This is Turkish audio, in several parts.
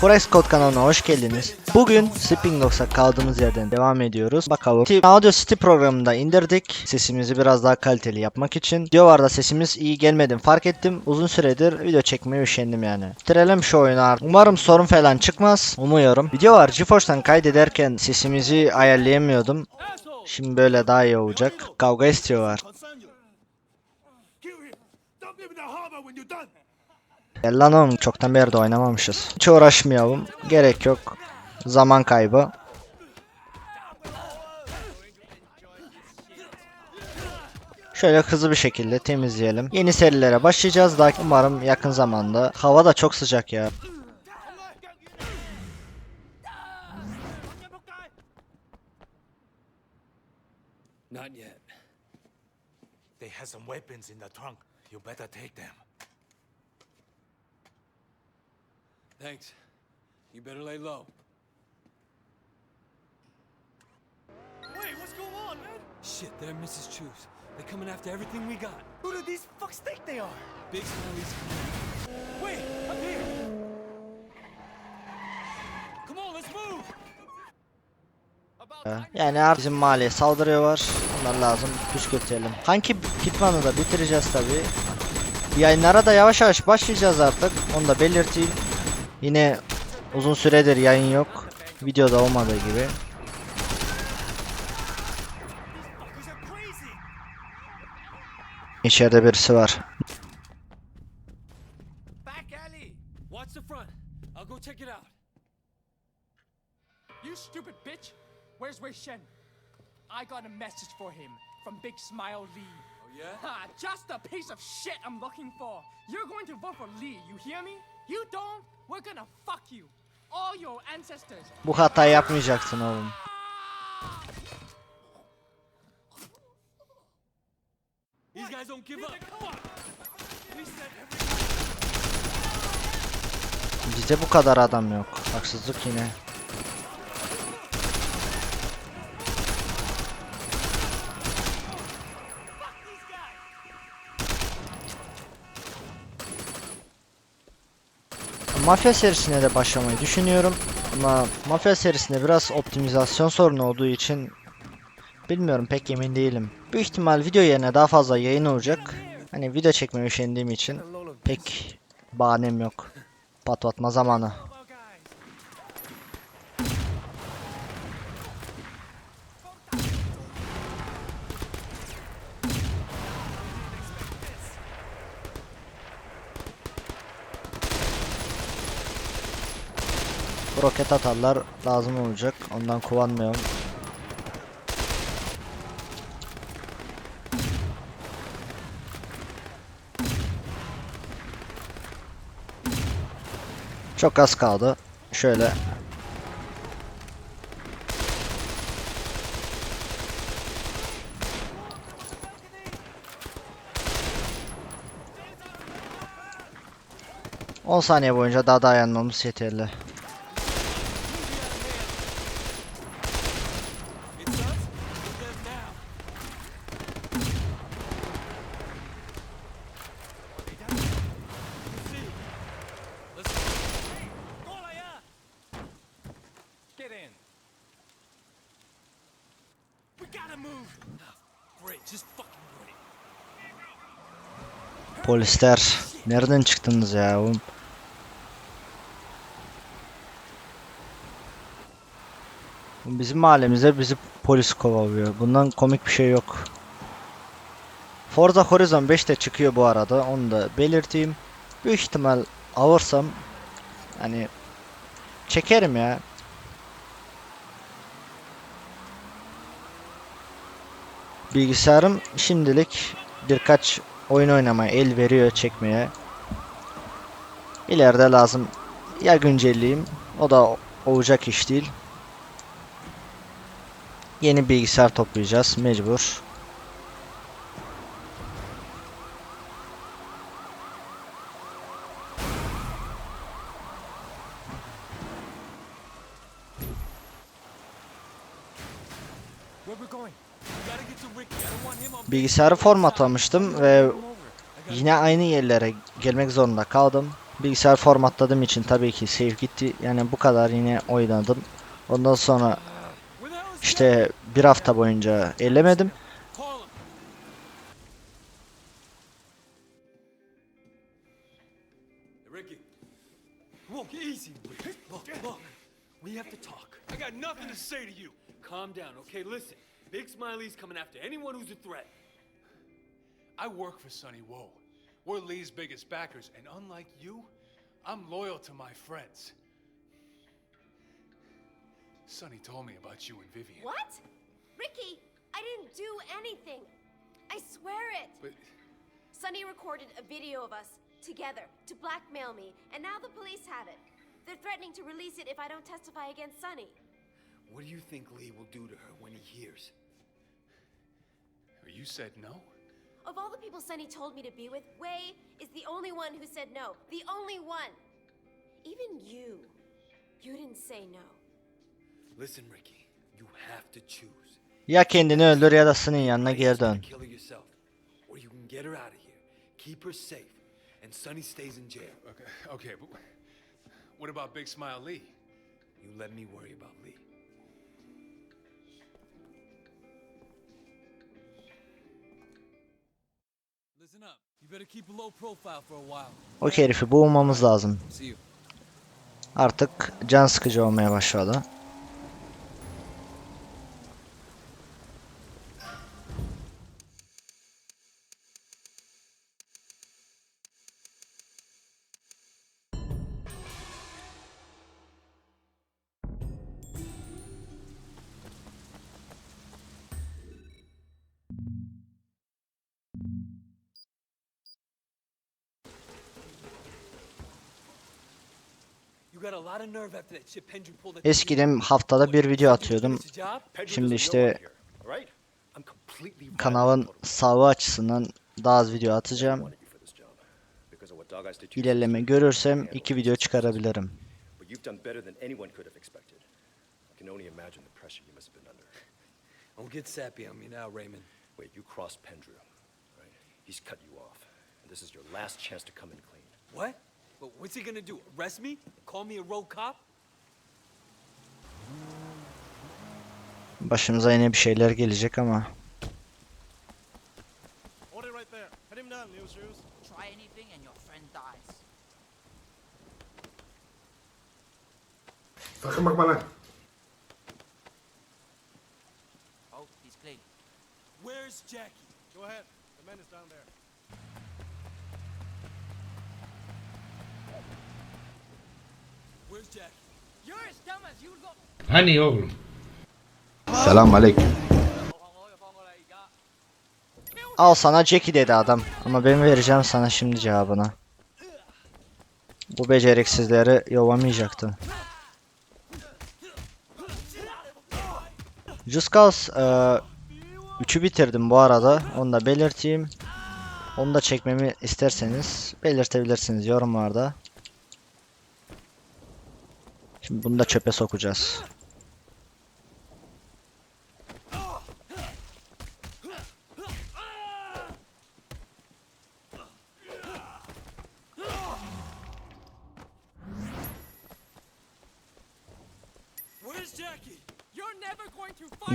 Forex Code kanalına hoş geldiniz. Bugün Sleeping Dogs'a kaldığımız yerden devam ediyoruz. Bakalım. City- Audio City programında indirdik. Sesimizi biraz daha kaliteli yapmak için. Videolarda sesimiz iyi gelmedi fark ettim. Uzun süredir video çekmeye üşendim yani. Bitirelim şu oyunu artık. Umarım sorun falan çıkmaz. Umuyorum. Video var. GeForce'dan kaydederken sesimizi ayarlayamıyordum. Şimdi böyle daha iyi olacak. Kavga istiyorlar. Lan oğlum çoktan beri de oynamamışız. Hiç uğraşmayalım. Gerek yok. Zaman kaybı. Şöyle hızlı bir şekilde temizleyelim. Yeni serilere başlayacağız da umarım yakın zamanda. Hava da çok sıcak ya. Not yet. They have some weapons in the trunk. You better take them. Thanks. You better lay low. Wait, what's going on, man? Shit, they're Mrs. Chu's. They're coming after everything we got. Who do these fucks think they are? Big Smiley's coming. Wait, up here. Come on, let's move. Yani artık bizim mahalleye saldırıyorlar. Bunlar lazım. Püskürtelim. Hangi Hitman'ı da bitireceğiz tabi. Yayınlara da yavaş yavaş başlayacağız artık. Onu da belirteyim. Yine uzun süredir yayın yok. Videoda olmadığı gibi. İçeride birisi var. Back alley! Watch the front. I'll go check it out. You stupid bitch! Where's Wei Shen? I got a message for him from Big Smile Lee. Oh, yeah? Ha! Just the piece of shit I'm looking for. You're going to vote for Lee, you hear me? You don't? We're gonna fuck you. All your ancestors. Bu hatayı yapmayacaksın oğlum. These guys don't give up. Bizde bu kadar adam yok. Haksızlık yine. Mafya serisine de başlamayı düşünüyorum. Ama Mafya serisinde biraz optimizasyon sorunu olduğu için bilmiyorum pek emin değilim. Büyük ihtimal video yerine daha fazla yayın olacak. Hani video çekmeye üşendiğim için pek bahanem yok. Patlatma zamanı. Roket atarlar lazım olacak. Ondan kullanmıyorum. Çok az kaldı. Şöyle. On saniye boyunca daha dayanmamız yeterli. It's us? We're them now. Let's see. Let's go. Get in. We gotta move. Great, just fucking great. Polisler nereden çıktınız ya oğlum? Bizim mahallemizde bizi polis kovalıyor. Bundan komik bir şey yok. Forza Horizon 5 de çıkıyor bu arada. Onu da belirteyim. Büyük ihtimal alırsam hani çekerim ya. Bilgisayarım şimdilik birkaç oyun oynamaya el veriyor çekmeye. İleride lazım ya güncelleyeyim o da olacak iş değil. Yeni bilgisayar toplayacağız mecbur. Where we going? We gotta get to Ricky. I don't want him on Bilgisayarı formatlamıştım ve yine aynı yerlere gelmek zorunda kaldım. bilgisayar formatladığım için tabii ki save gitti. Yani bu kadar yine oynadım. Ondan sonra işte bir hafta boyunca ellemedim. Calm down, okay? Listen. Big Smiley's coming after anyone who's a threat. I work for Sonny Woe. We're Lee's biggest backers, and unlike you, I'm loyal to my friends. Sonny told me about you and Vivian. What? Ricky, I didn't do anything. I swear it. But Sonny recorded a video of us together to blackmail me, and now the police have it. They're threatening to release it if I don't testify against Sonny. What do you think Lee will do to her when he hears? you said no? Of all the people Sunny told me to be with, Wei is the only one who said no. The only one. Even you. You didn't say no. Listen, Ricky. You have to choose. Ya kendini öldür ya da Sunny'nin yanına geri dön. Kill her yourself, or you can get her out of here, keep her safe, and Sunny stays in jail. Okay, okay, but what about Big Smile Lee? You let me worry about Lee. O herifi boğmamız lazım. Artık can sıkıcı olmaya başladı. Eskiden haftada bir video atıyordum. Şimdi işte kanalın sağlığı açısından daha az video atacağım. İlerleme görürsem iki video çıkarabilirim. Don't get sappy on me now, Raymond. Wait, you crossed Pendrew, right? He's cut you off. And this is your last chance to come in clean. What? But what's he gonna do? Arrest me? Call me a rogue cop? Başımıza yine bir şeyler gelecek ama. Hold it right there. Put him down, New Shoes. Try anything and your friend dies. Sakın bakma lan. Oh, he's clean. Where's Jackie? Go ahead. The man is down there. Where's Jackie? You're as dumb as you go. Hani oğlum? Selam aleyküm. Al sana Jackie dedi adam. Ama ben vereceğim sana şimdi cevabını. Bu beceriksizleri yovamayacaktın. Just Cause 3'ü bitirdim bu arada. Onu da belirteyim. Onu da çekmemi isterseniz belirtebilirsiniz yorumlarda. Şimdi bunu da çöpe sokacağız.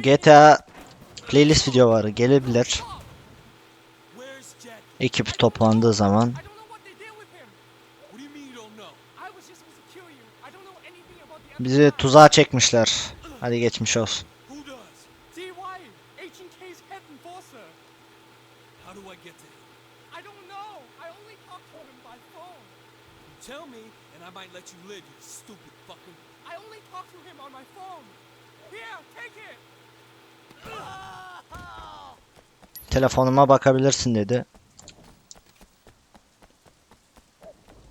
GTA playlist videoları gelebilir. Ekip toplandığı zaman. I don't know what they did with him. What do you mean you don't know? I was just supposed to kill you. I don't know anything about the Bizi tuzağa çekmişler. Hadi geçmiş olsun. Tell me, and I might let you live, you stupid fucker. I only talked to him on my phone. Here, take it. Telefonuma bakabilirsin dedi.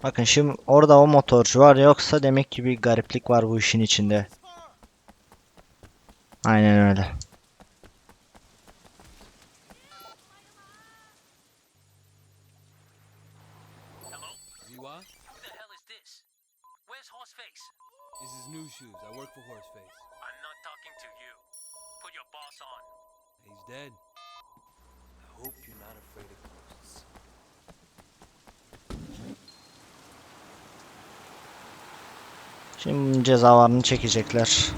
Bakın şimdi orada o motorcu var yoksa demek ki bir gariplik var bu işin içinde. Aynen öyle. Ziwa? Who the hell is this? Where's Horseface? This is New Shoes. I work for Horseface. I'm not talking to you. Put your boss on. He's dead. I hope you're not afraid of ghosts. Şimdi cezalarını çekecekler.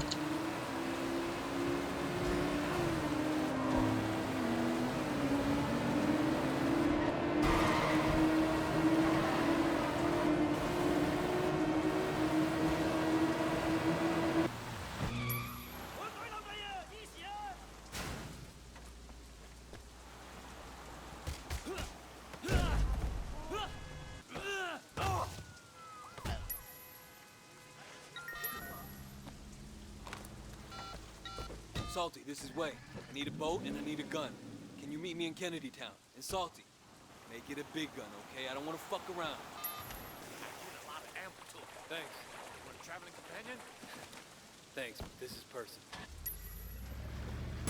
Salty, this is Way. I need a boat and I need a gun. Can you meet me in Kennedy Town? And Salty, make it a big gun, okay? I don't want to fuck around. Thanks. Want a traveling companion? Thanks, but this is person.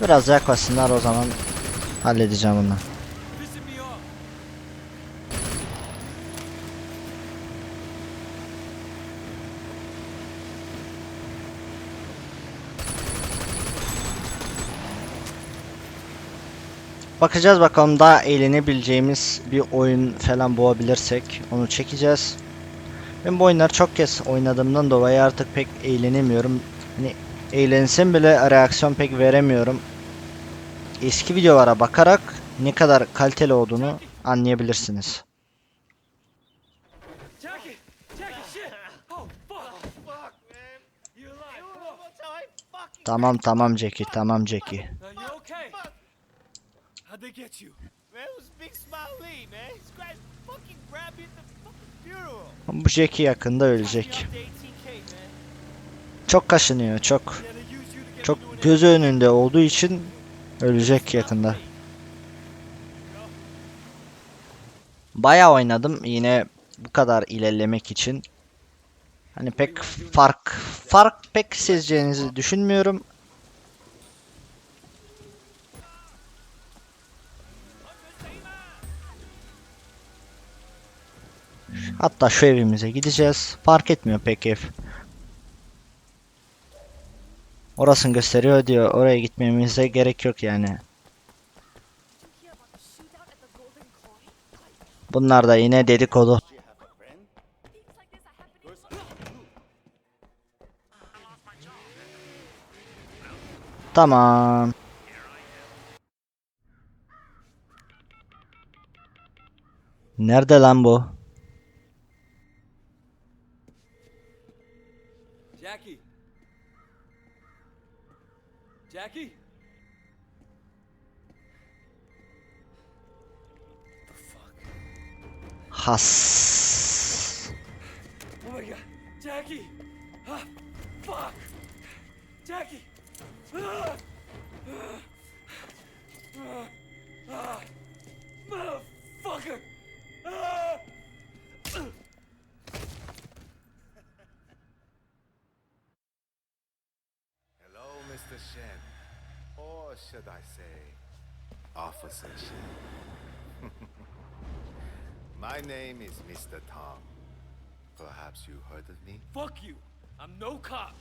Biraz yaklaşsınlar o zaman halledeceğim bunu. Pissing me off. Bakacağız bakalım daha eğlenebileceğimiz bir oyun falan bulabilirsek onu çekeceğiz. Ben bu oyunları çok kez oynadığımdan dolayı artık pek eğlenemiyorum. Hani eğlensem bile reaksiyon pek veremiyorum. Eski videolara bakarak ne kadar kaliteli olduğunu anlayabilirsiniz. Tamam tamam Jackie tamam Jackie. How'd they get you? Man, it was Big Smile Lee, man. He's great. Fucking grabbed me at the fucking funeral. Bu Jackie yakında ölecek. Çok kaşınıyor çok. Çok gözü önünde olduğu için ölecek yakında. Bayağı oynadım yine bu kadar ilerlemek için. Hani pek fark fark pek sezeceğinizi düşünmüyorum. Hatta şu evimize gideceğiz. Fark etmiyor pek ev. Orasını gösteriyor diyor. Oraya gitmemize gerek yok yani. Bunlar da yine dedikodu. Tamam. Nerede lan bu? Has. Oh my god! Jackie! Ah, fuck! Jackie! Ah! Ah! Ah! Motherfucker! Ah! Hello, Mr. Shen. Or should I say, Officer Shen. My name is Mr. Tom. Perhaps you heard of me? Fuck you! I'm no cop!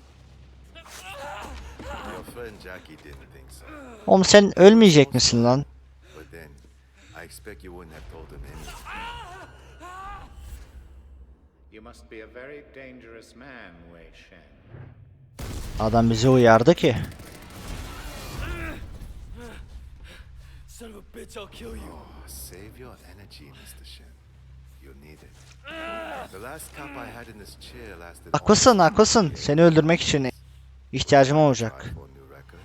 Your friend Jackie didn't think so. Oğlum sen ölmeyecek misin lan? But then, I expect you wouldn't have told him anything. You must be a very dangerous man, Wei Shen. Adam bizi uyardı ki. Son of a bitch, I'll kill you! Oh, save your energy, Mr. Shen. Haklısın haklısın. Seni öldürmek için ihtiyacım olacak. for a new record.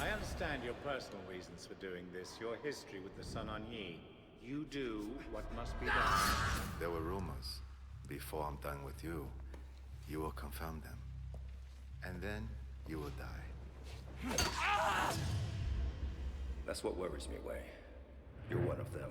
I understand your personal reasons for doing this, your history with the Sun On Yi. You do what must be done. There were rumors. Before I'm done with you, you will confirm them. And then you will die. That's what worries me, Way. You're one of them.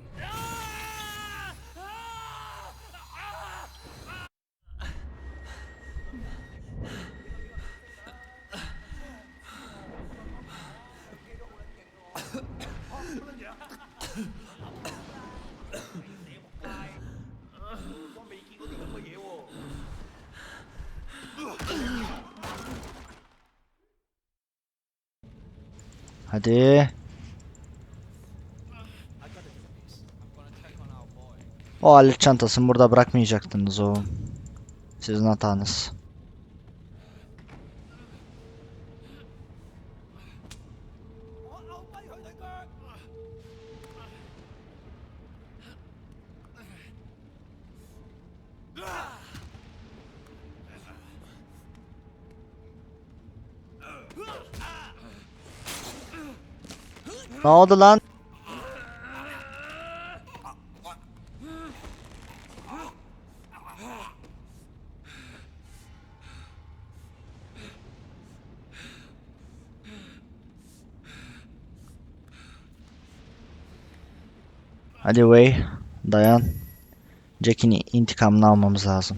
Hadi. O alet çantasını burada bırakmayacaktınız o. Sizin hatanız. Ne oldu lan? Hadi Way, dayan. Jack'in intikamını almamız lazım.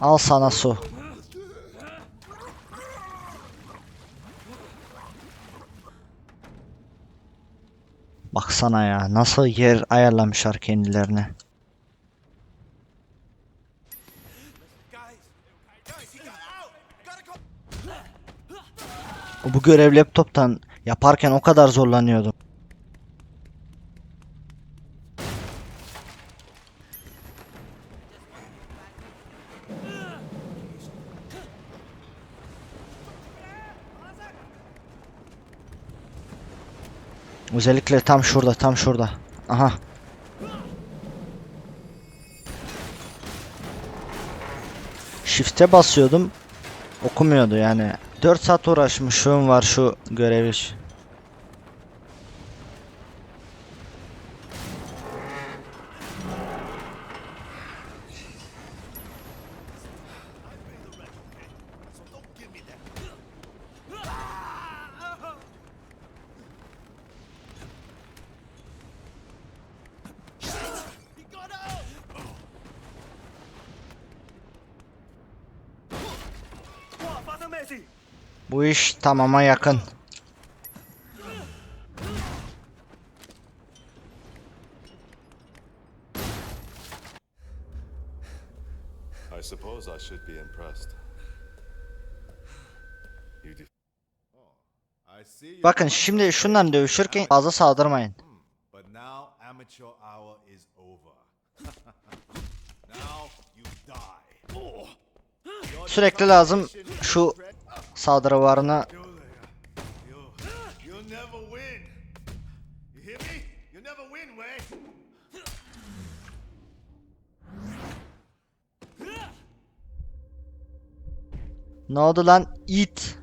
Al sana su. Baksana ya nasıl yer ayarlamışlar kendilerine. Bu görev laptoptan yaparken o kadar zorlanıyordum. Özellikle tam şurada, tam şurada. Aha. Shift'e basıyordum. Okumuyordu yani. 4 saat uğraşmışım var şu görev için. Bu iş tamama yakın. I suppose I should be impressed. Oh, I see you. Bakın şimdi şundan dövüşürken fazla saldırmayın. But now amateur hour is over. now you die. Your Sürekli lazım şu saldırı varını You'll, you'll never win. You hear me? You'll never win, Way. Ne oldu lan it?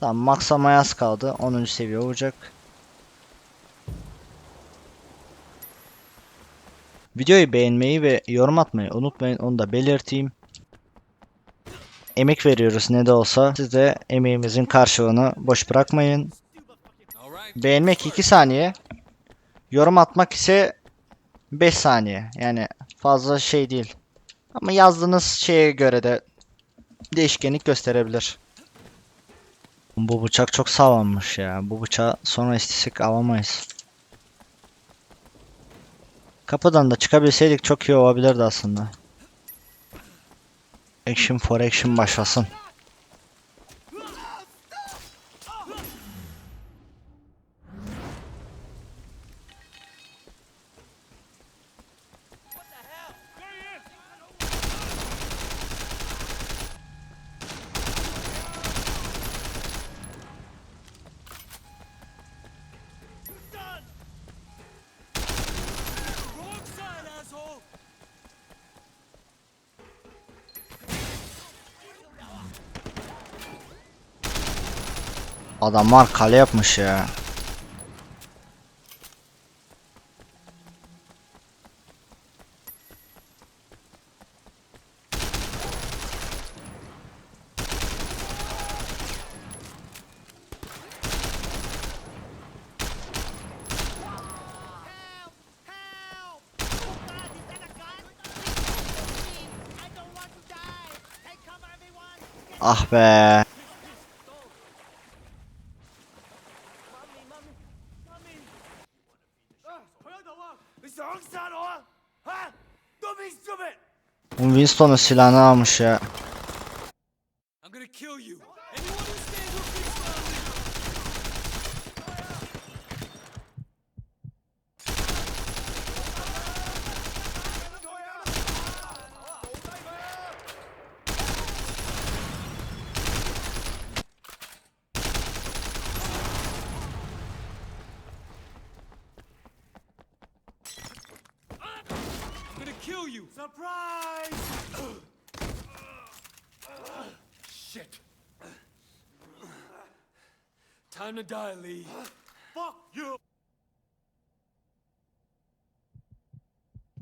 Tamam maksama yaz kaldı. 10. seviye olacak. Videoyu beğenmeyi ve yorum atmayı unutmayın. Onu da belirteyim. Emek veriyoruz ne de olsa. Siz de emeğimizin karşılığını boş bırakmayın. Beğenmek 2 saniye. Yorum atmak ise 5 saniye. Yani fazla şey değil. Ama yazdığınız şeye göre de değişkenlik gösterebilir. Bu bıçak çok sağlammış ya. Bu bıçağı sonra istesek alamayız. Kapıdan da çıkabilseydik çok iyi olabilirdi aslında. Action for action başlasın. Wrong side, asshole! Adamlar kale yapmış ya. Help! Oh God, is that a gun? I don't want to die! Hey, come on, everyone! Get Ah be. Winston'un silahını almış ya. I'm gonna kill you. Anyone who stands with Big Smiley. kill you! Surprise! Shit. Time to die, Lee. Fuck you!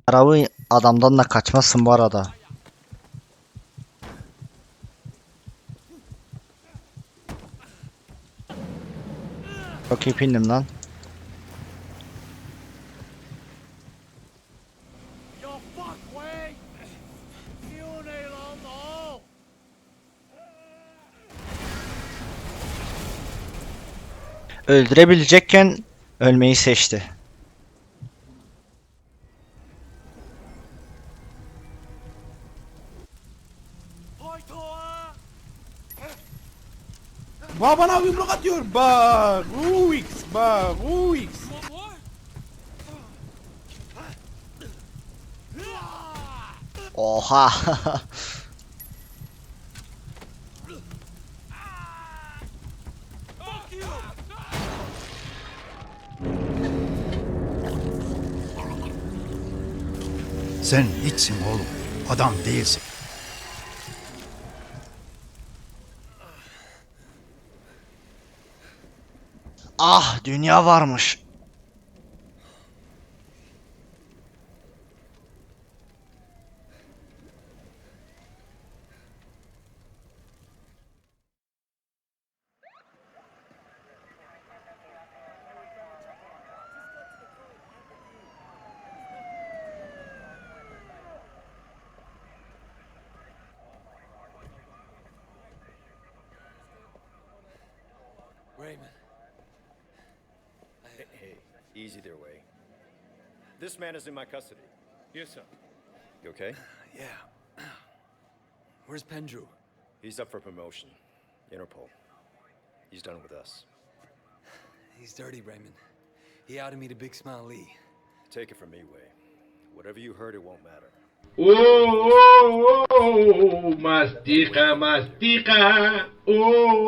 Arabı adamdan da kaçmazsın bu arada. Çok iyi pindim lan. Yo, fuck, Wei! You nail on the hole! Öldürebilecekken ölmeyi seçti. Bak bana yumruk atıyor. Bak. Ruix. Bak. Ruix. Oha. Sen hiçsin oğlum. Adam değilsin. ah dünya varmış. Easy there, Way. This man is in my custody. Yes, sir. You okay? Yeah. Where's Pendrew? He's up for promotion. Interpol. He's done with us. He's dirty, Raymond. He outed me to Big Smile Lee. Take it from me, Way. Whatever you heard, it won't matter. Oh, oh, oh, mastica, mastica. Oh,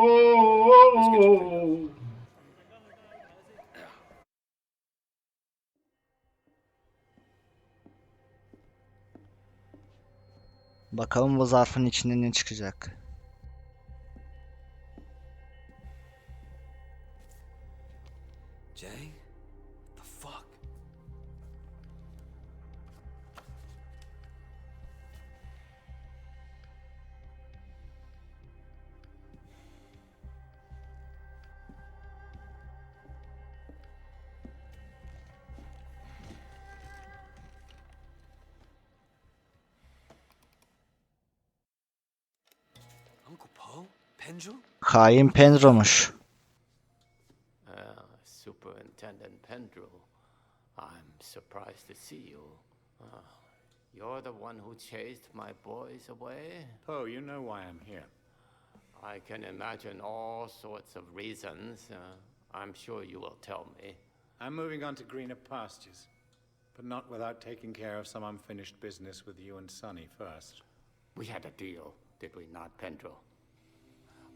oh, oh. Bakalım bu zarfın içinde ne çıkacak. Jay? Poe? Pendrew? Hain Penro'muş. Uh, Superintendent Pendrew, I'm surprised to see you. Uh, you're the one who chased my boys away? Poe, you know why I'm here. I can imagine all sorts of reasons. Uh, I'm sure you will tell me. I'm moving on to greener pastures, but not without taking care of some unfinished business with you and Sonny first. We had a deal, did we not, Pendrew?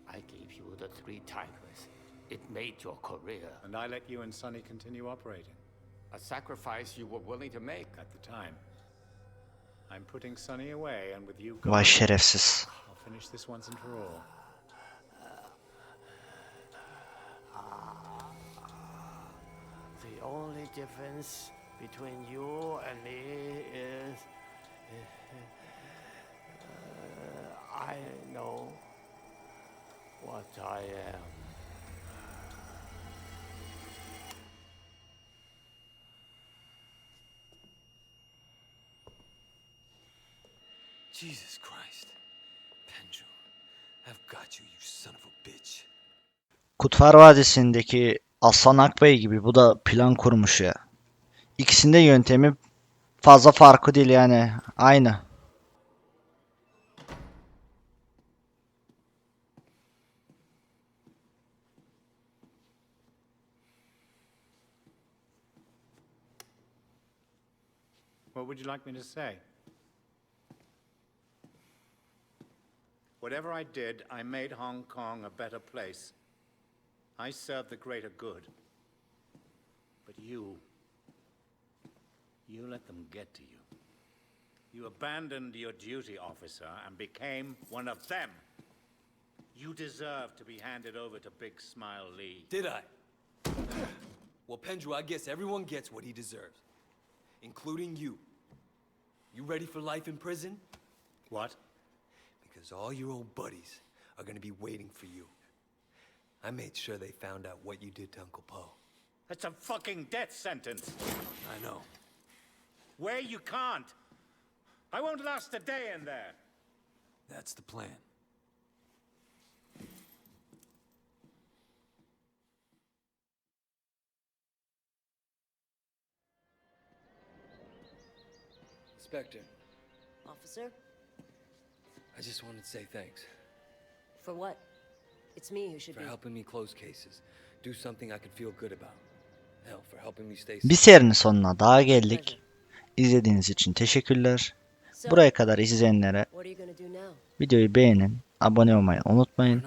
I gave you the three tigers. It made your career. And I let you and Sonny continue operating. A sacrifice you were willing to make. At the time. I'm putting Sonny away, and with you Vay gone, şerefsiz. I'll finish this once and for all. The only difference between you and me is uh, I know what I am. Jesus Christ. Pendrew. I've got you, you son of a bitch. Kutfar Vadisi'ndeki Aslan Akbey gibi bu da plan kurmuş ya. İkisinde yöntemi fazla farkı değil yani. Aynı. What would you like me to say? Whatever I did, I made Hong Kong a better place. I served the greater good. But you, you let them get to you. You abandoned your duty, officer, and became one of them. You deserve to be handed over to Big Smile Lee. Did I? Well, Pendrew, I guess everyone gets what he deserves, including you. You ready for life in prison? What? Because all your old buddies are gonna be waiting for you. I made sure they found out what you did to Uncle Poe. That's a fucking death sentence. I know. Where you can't. I won't last a day in there. That's the plan. Inspector, Officer? I just wanted to say thanks For what? It's me who should for be. helping me close cases. Do something I could feel good about. Hell, for helping me stay Bir serinin sonuna daha geldik. İzlediğiniz için teşekkürler. Buraya kadar izleyenlere What are you gonna do now? videoyu beğenin, abone olmayı unutmayın.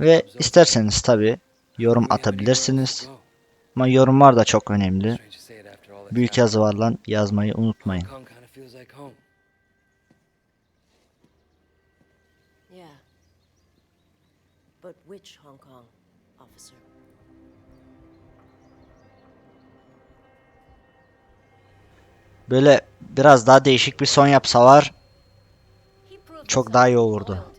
Ve isterseniz tabi yorum atabilirsiniz. Ama yorumlar da çok önemli. Büyük yazı var lan yazmayı unutmayın. Feels like home. Yeah. But which Hong Kong, officer? Böyle biraz daha değişik bir son yapsa var. Çok daha iyi olurdu.